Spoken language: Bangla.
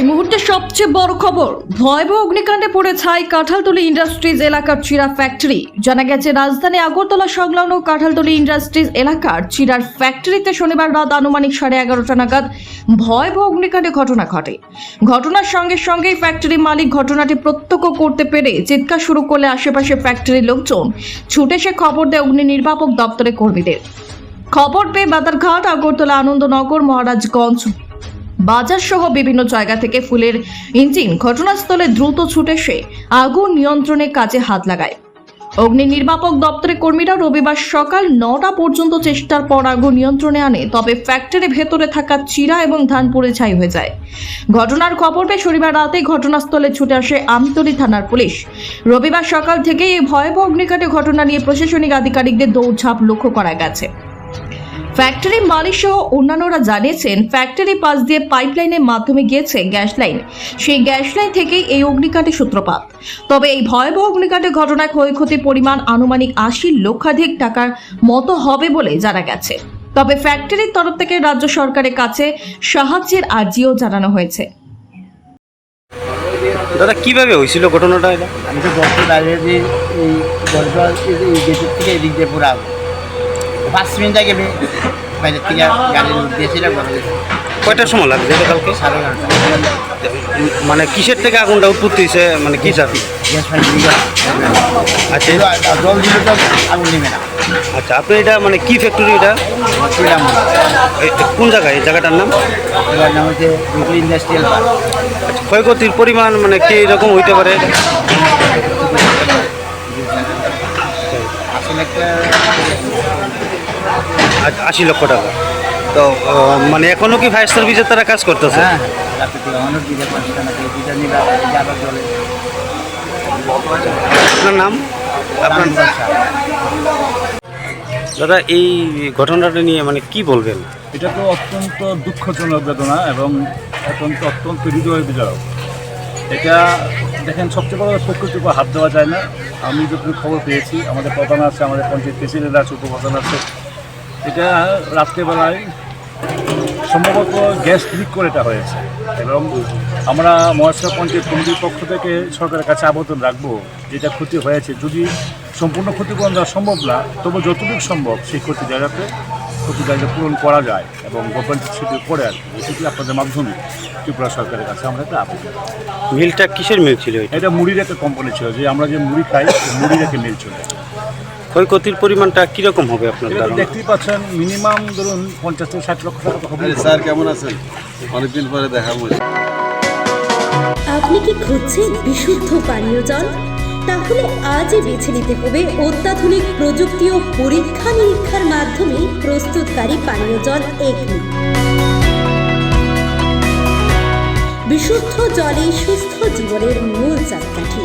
এই মুহূর্তে সবচেয়ে বড় খবর, ভয়াবহ অগ্নিকাণ্ডে পড়ে ছাই কাঁঠালতলি ইন্ডাস্ট্রিজ এলাকার চিরা ফ্যাক্টরি। জানা গেছে, রাজধানী আগরতলা সংলগ্ন কাঁঠালতলি ইন্ডাস্ট্রিজ এলাকার চিরার ফ্যাক্টরিতে শনিবার রাত আনুমানিক সাড়ে এগারোটা নাগাদ ভয়াবহ অগ্নিকাণ্ডে ঘটনা ঘটে। ঘটনার সঙ্গে সঙ্গেই ফ্যাক্টরি মালিক ঘটনাটি প্রত্যক্ষ করতে পেরে চিৎকার শুরু করলে আশেপাশে ফ্যাক্টরির লোকজন ছুটে সে খবর দেয় অগ্নি নির্বাপক দপ্তরের কর্মীদের। খবর পেয়ে বাদারঘাট আগরতলা, আনন্দনগর, মহারাজগঞ্জ বাজার সহ বিভিন্ন জায়গা থেকে ফুলের ইঞ্জিন ঘটনাস্থলে দ্রুত ছুটে সে আগুন নিয়ন্ত্রণের কাজে হাত লাগায়। অগ্নি নির্বাপক দপ্তরের কর্মীরা রবিবার সকাল নটা পর্যন্ত চেষ্টার পর আগুন নিয়ন্ত্রণে আনে, তবে ফ্যাক্টরির ভেতরে থাকা চিরা এবং ধান পুড়ে ছাই হয়ে যায়। ঘটনার খবর পেয়ে শনিবার রাতে ঘটনাস্থলে ছুটে আসে আমতলী থানার পুলিশ। রবিবার সকাল থেকেই এই ভয়াবহ অগ্নিকাণ্ডে ঘটনা নিয়ে প্রশাসনিক আধিকারিকদের দৌড়ঝাঁপ লক্ষ্য করা গেছে। ফ্যাক্টরি মালিক সহ অন্যান্যরা জানিয়েছেন ফ্যাক্টরি পাশ দিয়ে পাইপলাইনের মাধ্যমে গিয়েছে গ্যাস লাইন সেই গ্যাস লাইন থেকেই এই অগ্নিকাণ্ডের সূত্রপাত। তবে এই ভয়াবহ অগ্নিকাণ্ডের ঘটনায় ক্ষয়ক্ষতির পরিমাণ আনুমানিক আশি লক্ষাধিক টাকার মতো হবে বলে জানা গেছে। তবে ফ্যাক্টরির তরফ থেকে রাজ্য সরকারের কাছে সাহায্যের আর্জিও জানানো হয়েছে। দাদা কীভাবে হয়েছিল ঘটনাটা এটা? আমি তো বলতে দাঁড়িয়ে যে এই গল্প এই গেটের থেকে এদিক দিয়ে পুরো পাঁচ মিনিট আগে আমি বাইরের থেকে গাড়ির দিয়েছিলাম কয়টার সময় লাগছে এটা কালকে? সাড়ে মানে কিসের থেকে আগুনটা উৎপত্তি হয়েছে? মানে কি দিয়ে আচ্ছা। জল দিলে তো আগুন নেবে না। আচ্ছা আপনি এটা মানে কি ফ্যাক্টরি এটা? কোন জায়গায়? এই জায়গাটার নাম? নাম হচ্ছে ইন্ডাস্ট্রিয়াল পার্ক আচ্ছা ক্ষয়ক্ষতির পরিমাণ মানে কি রকম হইতে পারে? আসলে একটা আশি লক্ষ টাকা। তো মানে এখনও কি ফায়ার সার্ভিসের তারা কাজ করতেছে? হ্যাঁ আপনার নাম? আপনার দাদা এই ঘটনাটা নিয়ে মানে কি বলবেন? এটা তো অত্যন্ত দুঃখজনক বেদনা এবং অত্যন্ত অত্যন্ত হৃদয় বিজয়ক এটা দেখেন সবচেয়ে বড় প্রকৃতির উপর হাত দেওয়া যায় না। আমি যতটুকু খবর পেয়েছি আমাদের প্রধান আছে আমাদের পঞ্চায়েত প্রেসিডেন্ট আছে উপপ্রধান আছে। এটা রাত্রেবেলায় সম্ভবত গ্যাস লিক করে এটা হয়েছে। এবং আমরা মহাশয় পঞ্চায়েত কমিটির পক্ষ থেকে সরকারের কাছে আবেদন রাখব যেটা ক্ষতি হয়েছে। যদি সম্পূর্ণ ক্ষতিপূরণ দেওয়া সম্ভব না তবু যতটুকু সম্ভব সেই ক্ষতি জায়গাতে ক্ষতি জায়গা পূরণ করা যায় এবং গভর্নমেন্ট সেটি করে আর সেটি আপনাদের মাধ্যমে ত্রিপুরা সরকারের কাছে আমরা একটা আবেদন মিলটা কিসের মিল ছিল এটা? মুড়ির একটা কোম্পানি ছিল যে আমরা যে মুড়ি খাই মুড়ির একটা মিল ছিল। ক্ষয়ক্ষতির পরিমাণটা কীরকম হবে আপনার দেখতেই পাচ্ছেন মিনিমাম ধরুন পঞ্চাশ থেকে ষাট লক্ষ টাকা হবে স্যার কেমন আছেন? অনেকদিন পরে দেখা হয়েছে। আপনি কি খুঁজছেন বিশুদ্ধ পানীয় জল? তাহলে আজই বেছে নিতে হবে অত্যাধুনিক প্রযুক্তি ও পরীক্ষা নিরীক্ষার মাধ্যমে প্রস্তুতকারী পানীয় জল এগনি। বিশুদ্ধ জলে সুস্থ জীবনের মূল চাকাঠি।